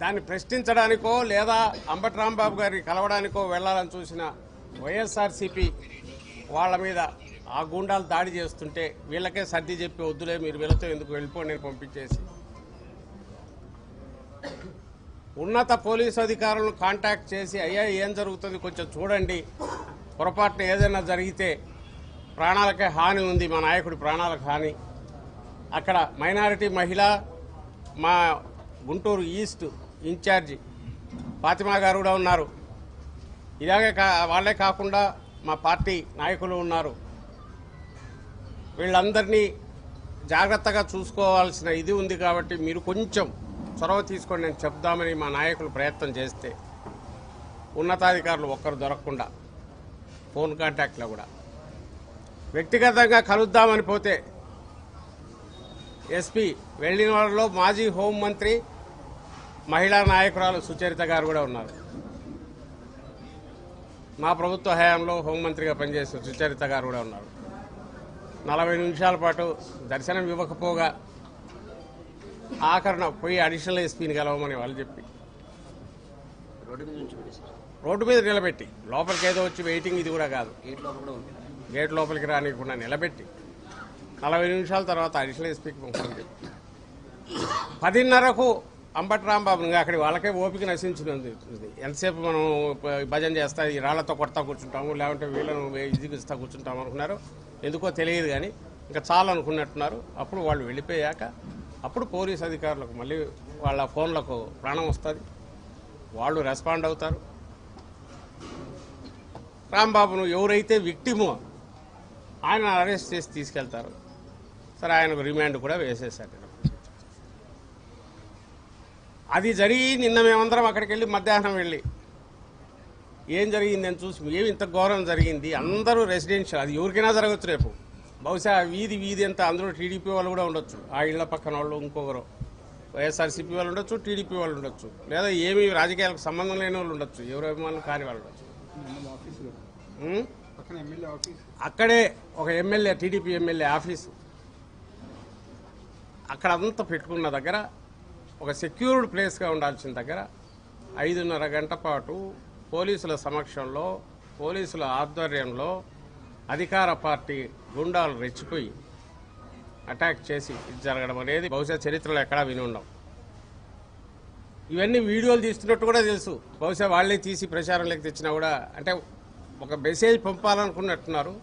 దాన్ని ప్రశ్నించడానికో లేదా అంబటి రాంబాబు గారిని కలవడానికో వెళ్ళాలని చూసిన వైఎస్ఆర్సీపీ వాళ్ళ మీద ఆ గుండాలు దాడి చేస్తుంటే వీళ్ళకే సర్ది చెప్పి వద్దులే మీరు వీళ్ళతో ఎందుకు వెళ్ళిపోండి నేను పంపించేసి. ఉన్నత పోలీసు అధికారులను కాంటాక్ట్ చేసి అయ్యా ఏం జరుగుతుంది కొంచెం చూడండి. పొరపాటున ఏదైనా జరిగితే ప్రాణాలకే హాని ఉంది మా నాయకుడి ప్రాణాలకు హాని. అక్కడ మైనారిటీ మహిళ మా గుంటూరు ఈస్ట్ ఇన్ఛార్జి ఫాతిమా గారు కూడా ఉన్నారు. ఇలాగే కా వాళ్ళే కాకుండా మా పార్టీ నాయకులు ఉన్నారు. వీళ్ళందరినీ జాగ్రత్తగా చూసుకోవాల్సిన ఇది ఉంది కాబట్టి మీరు కొంచెం చొరవ తీసుకొని నేను చెప్దామని మా నాయకులు ప్రయత్నం చేస్తే ఉన్నతాధికారులు ఒక్కరు దొరకకుండా ఫోన్ కాంటాక్ట్లో కూడా. వ్యక్తిగతంగా కలుద్దామని పోతే ఎస్పీ వెళ్ళిన వాళ్ళలో మాజీ హోంమంత్రి మహిళా నాయకురాలు సుచరిత గారు కూడా ఉన్నారు. మా ప్రభుత్వ హయాంలో హోంమంత్రిగా పనిచేసిన సుచరిత గారు కూడా ఉన్నారు. నలభై నిమిషాల పాటు దర్శనం ఇవ్వకపోగా ఆఖరణ పోయి అడిషనల్ ఎస్పీని కలవమని వాళ్ళు చెప్పి. రోడ్డు మీద నిలబెట్టి లోపలికి ఏదో వచ్చి వెయిటింగ్ ఇది కూడా కాదు. గేట్ లోపలికి రానియకుండా నిలబెట్టి నలభై నిమిషాల తర్వాత అడిషనల్ ఎస్పీకి పంపడం చెప్పి. పదిన్నరకు అంబటి రాంబాబు ఇంకా అక్కడి వాళ్ళకే ఓపిక నశించినది. ఎంతసేపు మనం భజన చేస్తా ఈ రాళ్ళతో కొడతా కూర్చుంటాము లేకుంటే వీళ్ళను ఇదిగిస్తా కూర్చుంటాము అనుకున్నారు. ఎందుకో తెలియదు కానీ ఇంకా చాలు అనుకున్నట్టున్నారు అప్పుడు వాళ్ళు వెళ్ళిపోయాక అప్పుడు పోలీస్ అధికారులకు మళ్ళీ వాళ్ళ ఫోన్లకు ప్రాణం వస్తుంది. వాళ్ళు రెస్పాండ్ అవుతారు. రాంబాబును ఎవరైతే విక్టిమో ఆయన అరెస్ట్ చేసి తీసుకెళ్తారు. సరే ఆయనకు రిమాండ్ కూడా వేసేశారు. అది జరిగి నిన్న మేమందరం అక్కడికి వెళ్ళి మధ్యాహ్నం వెళ్ళి. ఏం జరిగింది అని చూసి ఏమి ఇంత ఘోరం జరిగింది? అందరూ రెసిడెన్షియల్. అది ఎవరికైనా జరగచ్చు రేపు. బహుశా వీధి వీధి అంతా అందరూ టీడీపీ వాళ్ళు కూడా ఉండొచ్చు. ఆ ఇళ్ళ పక్కన వాళ్ళు ఇంకొకరు. వైఎస్ఆర్సీపీ వాళ్ళు ఉండొచ్చు టీడీపీ వాళ్ళు ఉండొచ్చు. లేదా ఏమి రాజకీయాలకు సంబంధం లేని వాళ్ళు ఉండొచ్చు. ఎవరు అభిమానులు కాని వాళ్ళు ఉండొచ్చు. అక్కడే ఒక ఎమ్మెల్యే టీడీపీ ఎమ్మెల్యే ఆఫీసు. అక్కడ అంతా పెట్టుకున్న దగ్గర ఒక సెక్యూర్డ్ ప్లేస్గా ఉండాల్సిన దగ్గర ఐదున్నర గంట పాటు పోలీసుల సమక్షంలో పోలీసుల ఆధ్వర్యంలో అధికార పార్టీ గుండాలు రెచ్చిపోయి అటాక్ చేసి ఇది జరగడం అనేది బహుశా చరిత్రలో ఎక్కడా విని ఉండం. ఇవన్నీ వీడియోలు తీస్తున్నట్టు కూడా తెలుసు. బహుశా వాళ్ళే తీసి ప్రచారంలోకి తెచ్చినా కూడా అంటే ఒక మెసేజ్ పంపాలనుకున్నట్టున్నారు.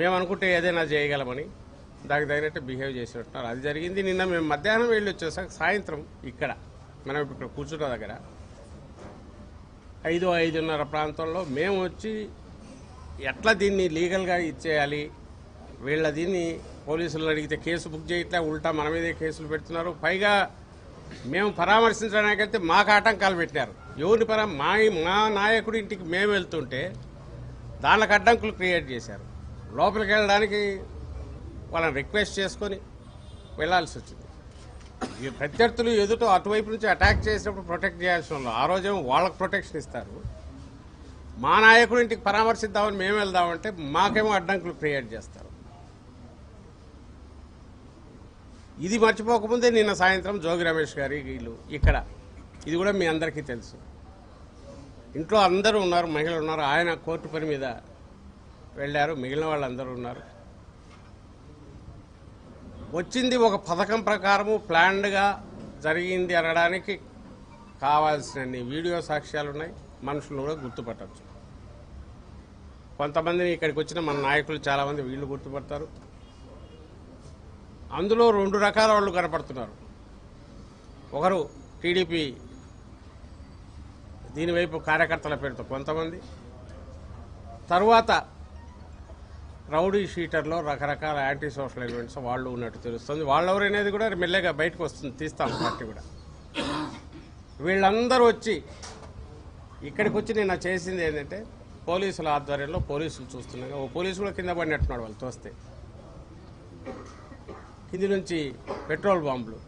మేము అనుకుంటే ఏదైనా చేయగలమని. దానికి తగినట్టు బిహేవ్ చేసినట్టున్నారు అది జరిగింది నిన్న మేము మధ్యాహ్నం వెళ్ళి వచ్చేసాక సాయంత్రం ఇక్కడ. మనం ఇప్పుడు ఇక్కడ కూర్చున్న దగ్గర. ఐదు ఐదున్నర ప్రాంతంలో మేము వచ్చి ఎట్లా దీన్ని లీగల్గా ఇచ్చేయాలి? వీళ్ళ దీన్ని పోలీసులు అడిగితే కేసు బుక్ చేయట్లే ఉల్టా మన మీదే కేసులు పెడుతున్నారు. పైగా మేము పరామర్శించడానికి మాకు ఆటంకాలు పెట్టారు. ఎవరిని పరా మా మా నాయకుడి ఇంటికి మేము వెళ్తుంటే దానికి అడ్డంకులు క్రియేట్ చేశారు. లోపలికి వెళ్ళడానికి వాళ్ళని రిక్వెస్ట్ చేసుకొని వెళ్ళాల్సి వచ్చింది. ఈ ప్రత్యర్థులు ఎదుట అటువైపు నుంచి అటాక్ చేసినప్పుడు ప్రొటెక్ట్ చేయాల్సిన వాళ్ళు. ఆ రోజేమో వాళ్ళకి ప్రొటెక్షన్ ఇస్తారు. మా నాయకుడు ఇంటికి పరామర్శిద్దామని మేము వెళ్దామంటే మాకేమో అడ్డంకులు క్రియేట్ చేస్తారు. ఇది మర్చిపోకముందే నిన్న సాయంత్రం జోగి రమేష్ గారి వీళ్ళు ఇక్కడ. ఇది కూడా మీ అందరికీ తెలుసు. ఇంట్లో అందరూ ఉన్నారు మహిళలు ఉన్నారు. ఆయన కోర్టు పని మీద వెళ్ళారు. మిగిలిన వాళ్ళందరూ ఉన్నారు. వచ్చింది ఒక పథకం ప్రకారము ప్లాన్డ్గా జరిగింది అనడానికి కావాల్సినన్ని వీడియో సాక్ష్యాలు ఉన్నాయి. మనుషులు కూడా గుర్తుపట్టచ్చు. కొంతమందిని ఇక్కడికి వచ్చిన మన నాయకులు చాలామంది వీళ్ళు గుర్తుపడతారు. అందులో రెండు రకాల వాళ్ళు కనపడుతున్నారు. ఒకరు టీడీపీ దీనివైపు కార్యకర్తల పేరుతో కొంతమంది. తరువాత రౌడీ షీటర్లో రకరకాల యాంటీ సోషల్ ఎలిమెంట్స్ వాళ్ళు ఉన్నట్టు తెలుస్తుంది. వాళ్ళెవరనేది కూడా మెల్లగా బయటకు వస్తుంది. తీస్తాం పార్టీ కూడా. వీళ్ళందరూ వచ్చి ఇక్కడికి వచ్చి నేను చేసింది ఏంటంటే పోలీసుల ఆధ్వర్యంలో పోలీసులు చూస్తున్నాయి. ఓ పోలీసు కూడా కింద పడినట్టున్నాడు వాళ్ళు తోస్తే. కింది నుంచి పెట్రోల్ బాంబులు.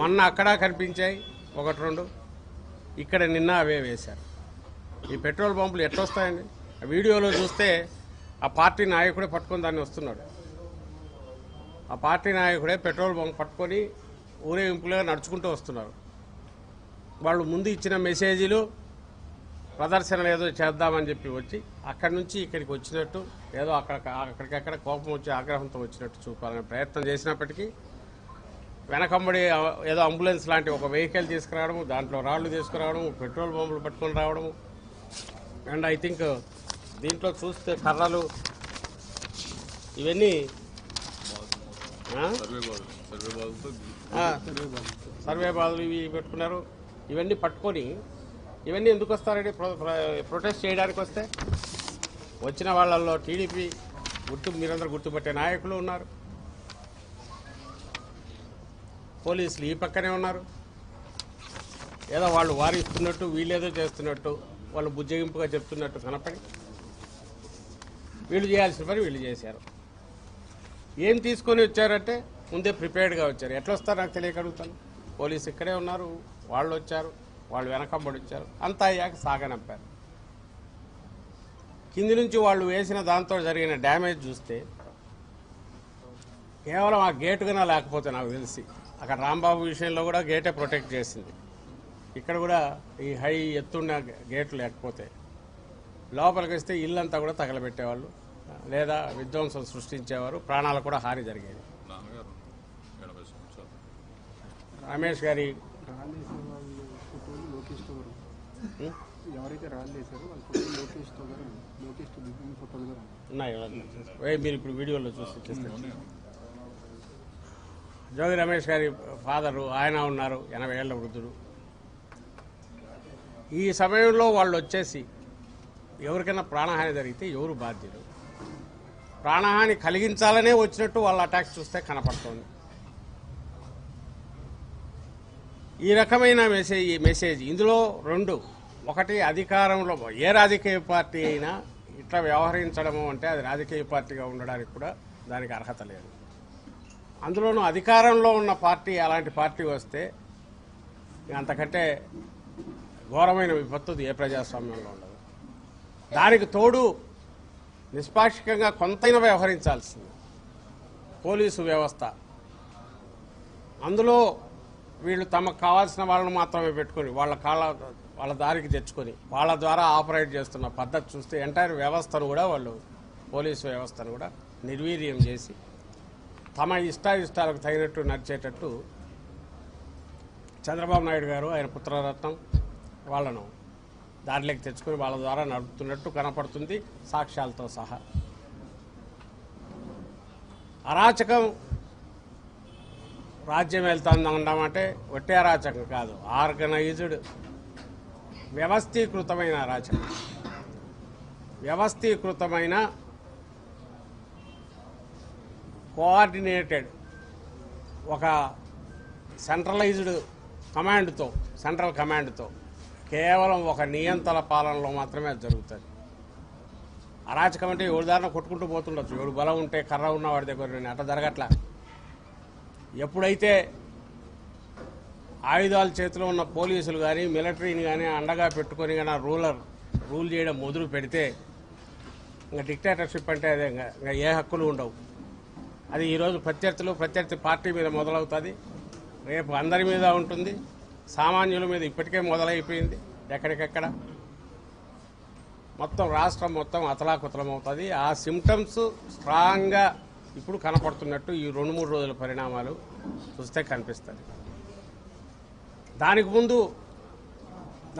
మొన్న అక్కడ కనిపించాయి ఒకటి రెండు. ఇక్కడ నిన్న అవే వేశారు. ఈ పెట్రోల్ బాంబులు ఎట్లొస్తాయండి? ఆ వీడియోలో చూస్తే ఆ పార్టీ నాయకుడే పట్టుకొని దాన్ని వస్తున్నాడు. ఆ పార్టీ నాయకుడే పెట్రోల్ బంక్ పట్టుకొని ఊరేగింపులుగా నడుచుకుంటూ వస్తున్నారు. వాళ్ళు ముందు ఇచ్చిన మెసేజీలు ప్రదర్శనలు ఏదో చేద్దామని చెప్పి వచ్చి అక్కడి నుంచి ఇక్కడికి వచ్చినట్టు ఏదో అక్కడ అక్కడికక్కడ కోపం వచ్చి ఆగ్రహంతో వచ్చినట్టు చూపాలనే ప్రయత్నం చేసినప్పటికీ వెనకంబడి ఏదో అంబులెన్స్ లాంటి ఒక వెహికల్ తీసుకురావడము దాంట్లో రాళ్ళు తీసుకురావడం పెట్రోల్ బాంబులు పట్టుకొని రావడము. అండ్ ఐ థింక్ దీంట్లో చూస్తే కర్రలు ఇవన్నీ సర్వే బాధలు ఇవి పెట్టుకున్నారు. ఇవన్నీ పట్టుకొని ఇవన్నీ ఎందుకు వస్తారండి? ప్రొ- ప్రొటెస్ట్ చేయడానికి వస్తే వచ్చిన వాళ్ళల్లో టీడీపీ గుర్తు మీరందరూ గుర్తుపట్టే నాయకులు ఉన్నారు. పోలీసులు ఈ పక్కనే ఉన్నారు. ఏదో వాళ్ళు వారిస్తున్నట్టు వీళ్ళేదో చేస్తున్నట్టు వాళ్ళు బుజ్జగింపుగా చెప్తున్నట్టు కనపడి వీళ్ళు చేయాల్సిన పని వీళ్ళు చేశారు. ఏం తీసుకొని వచ్చారంటే ముందే ప్రిపేర్డ్గా వచ్చారు. ఎట్లా వస్తారు నాకు తెలియక అడుగుతాను పోలీసు ఇక్కడే ఉన్నారు వాళ్ళు వచ్చారు వాళ్ళు వెనకబడి వచ్చారు. అంతా అయ్యాక సాగనంపారు కింది నుంచి వాళ్ళు వేసిన దాంతో జరిగిన డ్యామేజ్ చూస్తే కేవలం ఆ గేటుగానే లేకపోతే నాకు తెలిసి అక్కడ రాంబాబు విషయంలో కూడా గేటే ప్రొటెక్ట్ చేసింది. ఇక్కడ కూడా ఈ హై ఎత్తున్న గేట్లు లేకపోతే లోపలికి వస్తే ఇల్లంతా కూడా తగలబెట్టేవాళ్ళు. లేదా విధ్వంసం సృష్టించేవారు. ప్రాణాలకు కూడా హాని జరిగేది రమేష్ గారి ఉన్నాయి. మీరు ఇప్పుడు వీడియోలో చూసి జోగి రమేష్ గారి ఫాదరు ఆయన ఉన్నారు ఎనభై ఏళ్ళ వృద్ధుడు. ఈ సమయంలో వాళ్ళు వచ్చేసి ఎవరికైనా ప్రాణహాని జరిగితే ఎవరు బాధ్యులు? ప్రాణహాని కలిగించాలనే వచ్చినట్టు వాళ్ళ అటాక్స్ చూస్తే కనపడుతోంది. ఈ రకమైన మెసేజ్ ఈ మెసేజ్ ఇందులో రెండు. ఒకటి అధికారంలో ఏ రాజకీయ పార్టీ అయినా ఇట్లా వ్యవహరించడము అంటే అది రాజకీయ పార్టీగా ఉండడానికి కూడా దానికి అర్హత లేదు. అందులోనూ అధికారంలో ఉన్న పార్టీ అలాంటి పార్టీ వస్తే అంతకంటే ఘోరమైన విపత్తు ఏ ప్రజాస్వామ్యంలో ఉండదు. దానికి తోడు నిష్పాక్షికంగా కొంతైనా వ్యవహరించాల్సింది. పోలీసు వ్యవస్థ. అందులో వీళ్ళు తమకు కావాల్సిన వాళ్ళని మాత్రమే పెట్టుకొని వాళ్ళ కాళ్ళ వాళ్ళ దారికి తెచ్చుకొని వాళ్ళ ద్వారా ఆపరేట్ చేస్తున్న పద్ధతి చూస్తే ఎంటైర్ వ్యవస్థను కూడా వాళ్ళు పోలీసు వ్యవస్థను కూడా నిర్వీర్యం చేసి తమ ఇష్టాయిష్టాలకు తగినట్టు నడిచేటట్టు చంద్రబాబు నాయుడు గారు ఆయన పుత్రరత్నం వాళ్ళను దారిలోకి తెచ్చుకుని వాళ్ళ ద్వారా నడుపుతున్నట్టు కనపడుతుంది. సాక్ష్యాలతో సహా. అరాచకం రాజ్యం వెళ్తుంది అనడామంటే ఒట్టే అరాచకం కాదు. ఆర్గనైజ్డ్ వ్యవస్థీకృతమైన అరాచకం. వ్యవస్థీకృతమైన కోఆర్డినేటెడ్ ఒక సెంట్రలైజ్డ్ కమాండ్తో సెంట్రల్ కమాండ్తో కేవలం ఒక నియంత్రణ పాలనలో మాత్రమే అది జరుగుతుంది. అరాచకం అంటే ఎవరి దారిన కొట్టుకుంటూ పోతుండొచ్చు. ఎవడు బలం ఉంటే కర్ర ఉన్న వాడి దగ్గర నేను అట్లా జరగట్లా. ఎప్పుడైతే ఆయుధాల చేతిలో ఉన్న పోలీసులు కానీ మిలిటరీని కానీ అండగా పెట్టుకొని కానీ రూలర్ రూల్ చేయడం మొదలు పెడితే ఇంకా డిక్టేటర్షిప్ అంటే అదే ఇంకా ఇంకా ఏ హక్కులు ఉండవు. అది ఈరోజు ప్రత్యర్థులు ప్రత్యర్థి పార్టీ మీద మొదలవుతుంది. రేపు అందరి మీద ఉంటుంది. సామాన్యుల మీద ఇప్పటికే మొదలైపోయింది. ఎక్కడికెక్కడ? మొత్తం రాష్ట్రం మొత్తం అతలాకుతలం అవుతుంది ఆ సిమ్టమ్స్ స్ట్రాంగ్గా ఇప్పుడు కనపడుతున్నట్టు ఈ రెండు మూడు రోజుల పరిణామాలు చూస్తే కనిపిస్తుంది. దానికి ముందు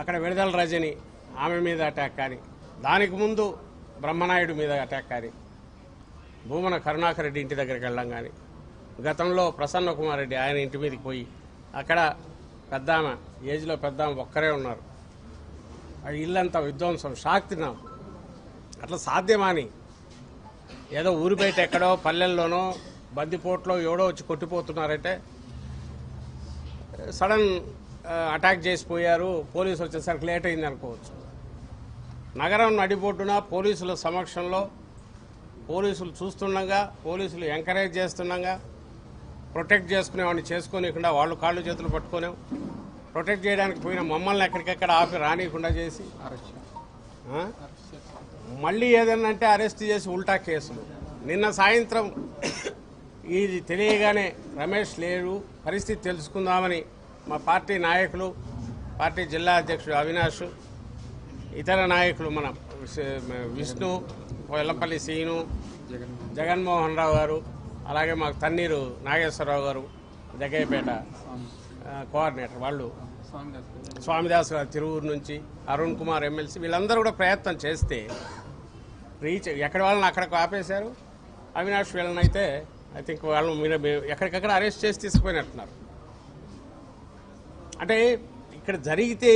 అక్కడ విడుదల రజని ఆమె మీద అటాక్ కానీ దానికి ముందు బ్రహ్మనాయుడు మీద అటాక్ కానీ భూమన కరుణాకర్ రెడ్డి ఇంటి దగ్గరికి వెళ్ళడం కానీ గతంలో ప్రసన్న కుమార్ రెడ్డి ఆయన ఇంటి మీదకి పోయి అక్కడ పెద్ద ఆమె ఏజ్లో పెద్ద ఆమె ఒక్కరే ఉన్నారు. ఇల్లంతా విధ్వంసం. షాక్ తిన్నాం అట్లా సాధ్యమాని. ఏదో ఊరి బయట ఎక్కడో పల్లెల్లోనో బందిపోట్లో ఎవడో వచ్చి కొట్టిపోతున్నారంటే సడన్ అటాక్ చేసిపోయారు పోలీసు వచ్చేసరికి లేట్ అయింది అనుకోవచ్చు. నగరం నడిబొడ్డున పోలీసుల సమక్షంలో పోలీసులు చూస్తుండగా పోలీసులు ఎంకరేజ్ చేస్తుండగా ప్రొటెక్ట్ చేసుకునేవాడిని చేసుకోనికుండా వాళ్ళు కాళ్ళు చేతులు పట్టుకోలేము ప్రొటెక్ట్ చేయడానికి పోయిన మమ్మల్ని ఎక్కడికెక్కడ ఆపి రానియకుండా చేసి మళ్ళీ ఏదన్నా అంటే అరెస్ట్ చేసి ఉల్టా కేసులు. నిన్న సాయంత్రం ఇది తెలియగానే రమేష్ లేరు. పరిస్థితి తెలుసుకుందామని మా పార్టీ నాయకులు పార్టీ జిల్లా అధ్యక్షుడు అవినాష్ ఇతర నాయకులు మన విష్ణు వెల్లంపల్లి సీను జగన్మోహన్ రావు గారు అలాగే మాకు తన్నీరు నాగేశ్వరరావు గారు జగయ్యపేట కోఆర్డినేటర్ వాళ్ళు. స్వామిదాస్ గారు తిరువురు నుంచి అరుణ్ కుమార్ ఎమ్మెల్సీ వీళ్ళందరూ కూడా ప్రయత్నం చేస్తే రీచ్ ఎక్కడ వాళ్ళని అక్కడికి ఆపేశారు. అవినాష్ వీళ్ళని అయితే ఐ థింక్ వాళ్ళు మీరు ఎక్కడికక్కడ అరెస్ట్ చేసి తీసుకుపోయినట్టున్నారు. అంటే ఇక్కడ జరిగితే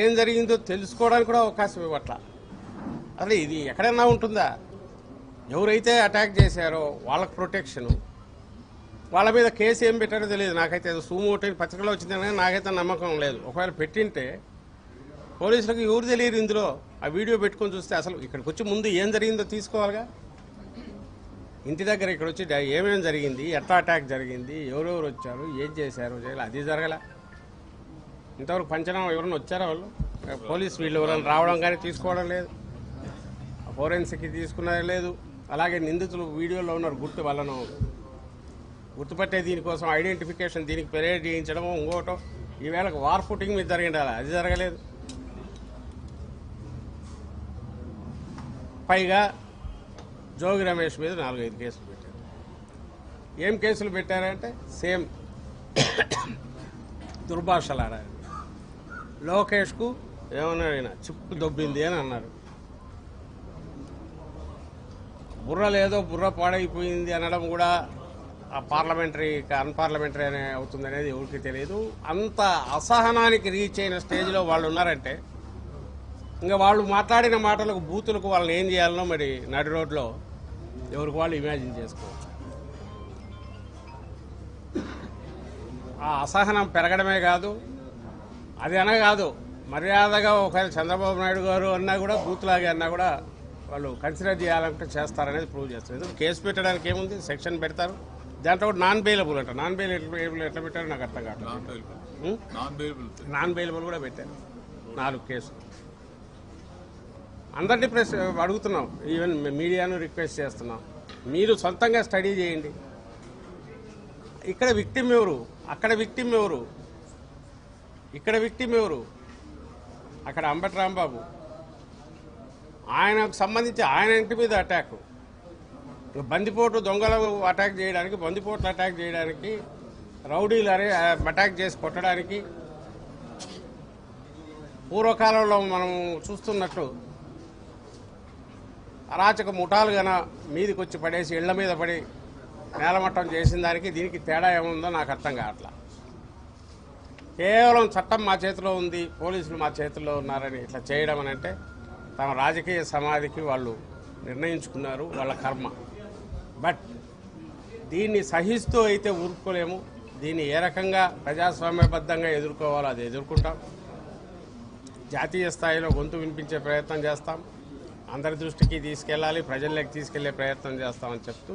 ఏం జరిగిందో తెలుసుకోవడానికి కూడా అవకాశం ఇవ్వట్ల. అసలు ఇది ఎక్కడన్నా ఉంటుందా? ఎవరైతే అటాక్ చేశారో వాళ్ళకి ప్రొటెక్షను వాళ్ళ మీద కేసు ఏం పెట్టారో తెలియదు. నాకైతే సూమోటే పత్రికలో వచ్చిందని నాకైతే నమ్మకం లేదు. ఒకవేళ పెట్టింటే పోలీసులకు ఎవరు తెలియరు ఇందులో? ఆ వీడియో పెట్టుకొని చూస్తే అసలు ఇక్కడికి వచ్చి ముందు ఏం జరిగిందో తీసుకోవాలిగా? ఇంటి దగ్గర ఇక్కడ వచ్చి ఏమేమి జరిగింది? ఎట్లా అటాక్ జరిగింది? ఎవరెవరు వచ్చారు? ఏం చేశారు? చేయాలి అది జరగల? ఇంతవరకు పంచనామా ఎవరైనా వచ్చారా వాళ్ళు? పోలీస్ వీళ్ళు ఎవరైనా రావడం కానీ తీసుకోవడం లేదు. ఫోరెన్సిక్ తీసుకున్నది లేదు. అలాగే నిందితులు వీడియోలో ఉన్నారు. గుర్తు వాళ్ళను గుర్తుపట్టే దీనికోసం ఐడెంటిఫికేషన్ దీనికి పెరేడ్ చేయించడం ఇంకోటం ఈవేళ వార్ ఫుటింగ్ మీద జరిగిండాలి? అది జరగలేదు. పైగా జోగి రమేష్ మీద నాలుగైదు కేసులు పెట్టారు. ఏం కేసులు పెట్టారంటే సేమ్ దుర్భాషలాడారు. లోకేష్కు ఏమన్నా చిప్పు దొబ్బింది అని అన్నారు. బుర్ర లేదో బుర్ర పాడైపోయింది అనడం కూడా ఆ పార్లమెంటరీ అన్పార్లమెంటరీ అనే అవుతుంది అనేది ఎవరికి తెలియదు అంత అసహనానికి రీచ్ అయిన స్టేజ్లో వాళ్ళు ఉన్నారంటే ఇంకా వాళ్ళు మాట్లాడిన మాటలకు బూతులకు వాళ్ళని ఏం చేయాలనో మరి నడి రోడ్లో ఎవరికి వాళ్ళు ఇమాజిన్ చేసుకోవచ్చు. ఆ అసహనం పెరగడమే కాదు అది అనగాదు మర్యాదగా ఒకవేళ చంద్రబాబు నాయుడు గారు అన్నా కూడా బూత్లాగే అన్నా కూడా వాళ్ళు కన్సిడర్ చేయాలంటే చేస్తారనేది ప్రూవ్ చేస్తారు. ఎందుకంటే కేసు పెట్టడానికి ఏముంది? సెక్షన్ పెడతారు. దాంట్లో కూడా నాన్ బెయిలబుల్ అంట. నాన్ బెయిలబుల్ ఎట్లా పెట్టారో నాకు అర్థం కావట్లేదు. నాన్ బెయిలబుల్ ఉం? నాన్ బెయిలబుల్ నాన్ బెయిలబుల్ కూడా పెట్టారు. నాలుగు కేసులు. అందరినీ ప్రెస్ అడుగుతున్నాం. ఈవెన్ మీడియాను రిక్వెస్ట్ చేస్తున్నాం. మీరు సొంతంగా స్టడీ చేయండి. ఇక్కడ విక్టిమ్ ఎవరు? అక్కడ విక్టిమ్ ఎవరు? ఇక్కడ విక్టిమ్ ఎవరు? అక్కడ అంబటి రాంబాబు. ఆయనకు సంబంధించి ఆయన ఇంటి మీద అటాక్ బందిపోటు దొంగలు అటాక్ చేయడానికి బందిపోట్లు అటాక్ చేయడానికి రౌడీలు అరే అటాక్ చేసి కొట్టడానికి పూర్వకాలంలో మనం చూస్తున్నట్టు అరాచక ముఠాలు గన మీదికి వచ్చి పడేసి ఇళ్ళ మీద పడి నేలమట్టం చేసిన దానికి దీనికి తేడా ఏముందో నాకు అర్థం కావట్లా. కేవలం చట్టం మా చేతిలో ఉంది పోలీసులు మా చేతిలో ఉన్నారని ఇట్లా చేయడం అని అంటే తమ రాజకీయ సమాధికి వాళ్ళు నిర్ణయించుకున్నారు వాళ్ళ కర్మ. బట్ దీన్ని సహిస్తూ అయితే ఊరుకోలేము. దీన్ని ఏ రకంగా ప్రజాస్వామ్యబద్ధంగా ఎదుర్కోవాలో అది ఎదుర్కొంటాం. జాతీయ స్థాయిలో గొంతు వినిపించే ప్రయత్నం చేస్తాం. అందరి దృష్టికి తీసుకెళ్ళాలి ప్రజల్లోకి తీసుకెళ్ళే ప్రయత్నం చేస్తామని చెప్తూ